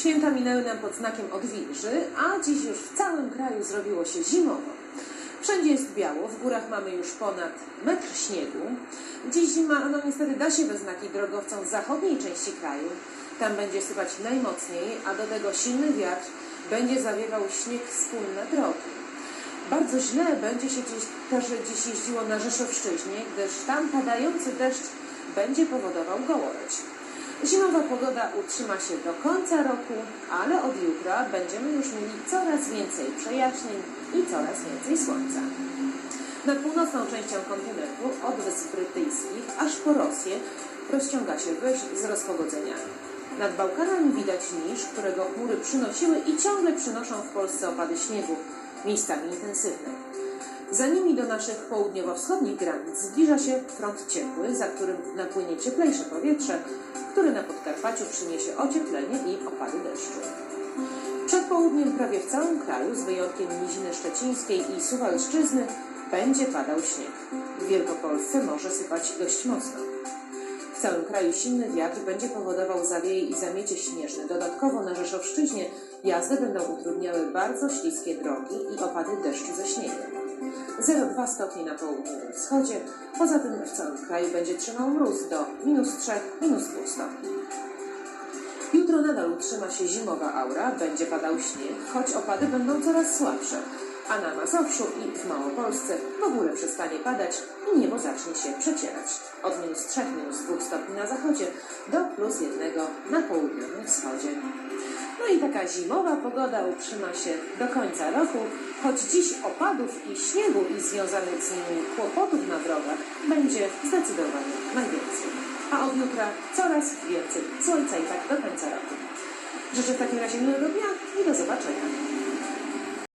Święta minęły nam pod znakiem odwilży, a dziś już w całym kraju zrobiło się zimowo. Wszędzie jest biało, w górach mamy już ponad metr śniegu. Dziś zima, no niestety da się we znaki drogowcom z zachodniej części kraju. Tam będzie sypać najmocniej, a do tego silny wiatr będzie zawiewał śnieg z pól na drogi. Bardzo źle będzie się dziś, też dziś jeździło na Rzeszowszczyźnie, gdyż tam padający deszcz będzie powodował gołoleć. Zimowa pogoda utrzyma się do końca roku, ale od jutra będziemy już mieli coraz więcej przejaśnień i coraz więcej słońca. Nad północną częścią kontynentu, od Wysp Brytyjskich aż po Rosję, rozciąga się wyż z rozpogodzeniami. Nad Bałkanami widać niż, którego chmury przynosiły i ciągle przynoszą w Polsce opady śniegu, miejscami intensywne. Za nimi do naszych południowo-wschodnich granic zbliża się front ciepły, za którym napłynie cieplejsze powietrze, który na Podkarpaciu przyniesie ocieplenie i opady deszczu. Przed południem prawie w całym kraju, z wyjątkiem Niziny Szczecińskiej i Suwalszczyzny, będzie padał śnieg. W Wielkopolsce może sypać dość mocno. W całym kraju silny wiatr będzie powodował zawieje i zamiecie śnieżne. Dodatkowo na Rzeszowszczyźnie jazdy będą utrudniały bardzo śliskie drogi i opady deszczu ze śniegiem. 0,2 stopnie na południowym wschodzie, poza tym w całym kraju będzie trzymał mróz do minus 3, minus 2 stopni. Jutro nadal utrzyma się zimowa aura, będzie padał śnieg, choć opady będą coraz słabsze. A na Mazowszu i w Małopolsce w ogóle przestanie padać i niebo zacznie się przecierać. Od minus 3, minus 2 stopni na zachodzie do plus 1 na południowym wschodzie. No i taka zimowa pogoda utrzyma się do końca roku, choć dziś opadów i śniegu i związanych z nimi kłopotów na drogach będzie zdecydowanie najwięcej. A od jutra coraz więcej słońca i tak do końca roku. Życzę w takim razie miłego dnia i do zobaczenia.